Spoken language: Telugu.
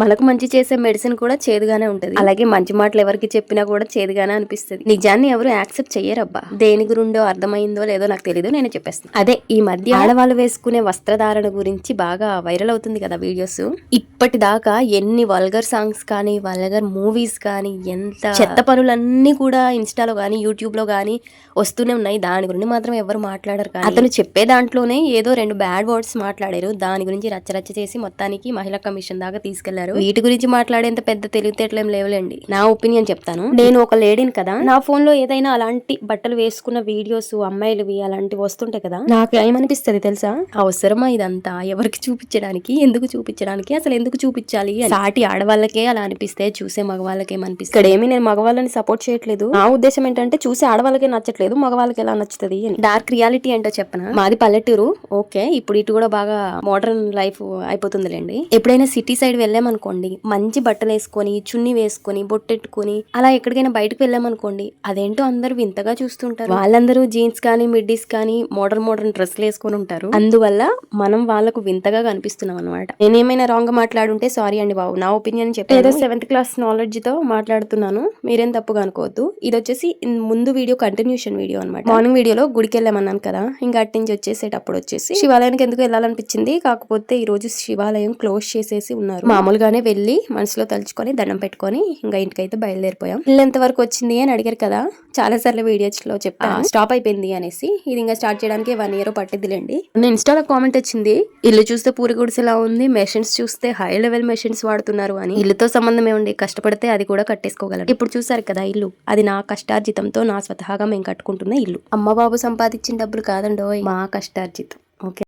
మనకు మంచి చేసే మెడిసిన్ కూడా చేదుగానే ఉంటది. అలాగే మంచి మాటలు ఎవరికి చెప్పినా కూడా చేదుగానే అనిపిస్తుంది. నిజాన్ని ఎవరు యాక్సెప్ట్ చెయ్యరబ్బా. దేని గురిండో అర్థమైందో లేదో నాకు తెలియదు నేను చెప్పేస్తాను అదే ఈ మధ్య ఆడవాళ్ళు వేసుకునే వస్త్రధారణ గురించి బాగా వైరల్ అవుతుంది కదా వీడియోస్ ఇప్పటిదాకా ఎన్ని వల్గర్ సాంగ్స్ కానీ వల్గర్ మూవీస్ కానీ ఎంత చెత్త పనులన్నీ కూడా ఇన్స్టాలో కానీ యూట్యూబ్లో కానీ వస్తూనే ఉన్నాయి. దాని గురించి మాత్రం ఎవరు మాట్లాడరు కానీ. అతను చెప్పే దాంట్లోనే ఏదో రెండు బ్యాడ్ వర్డ్స్ మాట్లాడారు. దాని గురించి రచ్చరచ్చ చేసి మొత్తానికి మహిళా కమిషన్ దాకా తీసుకెళ్ళారు. వీటి గురించి మాట్లాడేంత పెద్ద తెలివితేటలేం లేవులేండి. నా ఒపీనియన్ చెప్తాను. నేను ఒక లేడీని కదా నా ఫోన్లో ఏదైనా అలాంటి బట్టలు వేసుకున్న వీడియోస్ అమ్మాయిలవి అలాంటివి వస్తుంటాయి కదా నాకు ఏమనిపిస్తుంది తెలుసా? అవసరమా ఇదంతా? ఎవరికి చూపించడానికి? ఎందుకు చూపించడానికి? అసలు ఎందుకు చూపించాలి. సాటి ఆడవాళ్ళకే అలా అనిపిస్తే చూసే మగవాళ్ళకి ఏమనిపిస్తుంది? ఇక్కడ ఏమి నేను మగవాళ్ళని సపోర్ట్ చేయట్లేదు. నా ఉద్దేశం ఏంటంటే చూసే ఆడవాళ్ళకే నచ్చట్లేదు మగవాళ్ళకి ఎలా నచ్చుతుంది అని. డార్క్ రియాలిటీ ఏంటో చెప్పనా? మాది పల్లెటూరు. ఓకే ఇప్పుడు ఇటు కూడా బాగా మోడర్న్ లైఫ్ అయిపోతుందిలేండి. ఎప్పుడైనా సిటీ సైడ్ వెళ్ళామనుకోండి మంచి బట్టలు వేసుకొని చున్నీ వేసుకొని బొట్టెట్టుకొని అలా ఎక్కడికైనా బయటకు వెళ్ళామనుకోండి అదేంటో అందరూ వింతగా చూస్తుంటారు. వాళ్ళందరూ జీన్స్ కానీ మిడ్డీస్ కానీ మోడర్న్ మోడర్న్ డ్రెస్లు వేసుకొని ఉంటారు. అందువల్ల మనం వాళ్ళకు వింతగా కనిపిస్తున్నాం అనమాట నేనేమైనా రాంగ్ మాట్లాడుంటే సారీ అండి బాబు. నా ఒపీనియన్ చెప్పి ఏదో సెవెంత్ క్లాస్ నాలెడ్జ్తో మాట్లాడుతున్నాను. మీరేం తప్పుగా అనుకోవద్దు. ఇది వచ్చేసి ముందు వీడియో కంటిన్యూషన్ వీడియో అనమాట మార్నింగ్ వీడియోలో గుడికి వెళ్ళామన్నాను కదా. ఇంకా అటు నుంచి వచ్చేసేటప్పుడు వచ్చేసి శివాలయానికి ఎందుకు వెళ్ళాలనిపించింది? కాకపోతే ఈ రోజు శివాలయం క్లోజ్ చేసేసి ఉన్నారు. మామూలుగానే వెళ్ళి మనసులో తలుచుకొని దండం పెట్టుకొని ఇంకా ఇంటికైతే బయలుదేరిపోయాం. ఇల్లు ఎంత వరకు వచ్చింది అని అడిగారు కదా చాలా సార్లు వీడియోస్లో చెప్పాను స్టాప్ అయిపోయింది అనేసి ఇది ఇంకా స్టార్ట్ చేయడానికి వన్ ఇయర్ పట్టిద్దిలేండి. నేను ఇన్స్టాలో కామెంట్ వచ్చింది ఇల్లు చూస్తే పూరి గుడిసెలా ఉంది మెషిన్స్ చూస్తే హై లెవెల్ మెషిన్స్ వాడుతున్నారు అని. ఇల్లుతో సంబంధం ఏముంది? కష్టపడితే అది కూడా కట్టేసుకోగలరు ఇప్పుడు చూసారు కదా ఇల్లు అది నా కష్టార్జితంతో నా స్వతహాగా మేము కట్టుకుంటున్న ఇల్లు. అమ్మ బాబు సంపాదించిన డబ్బులు కాదండోయ్. మా కష్టార్జితం ఓకే.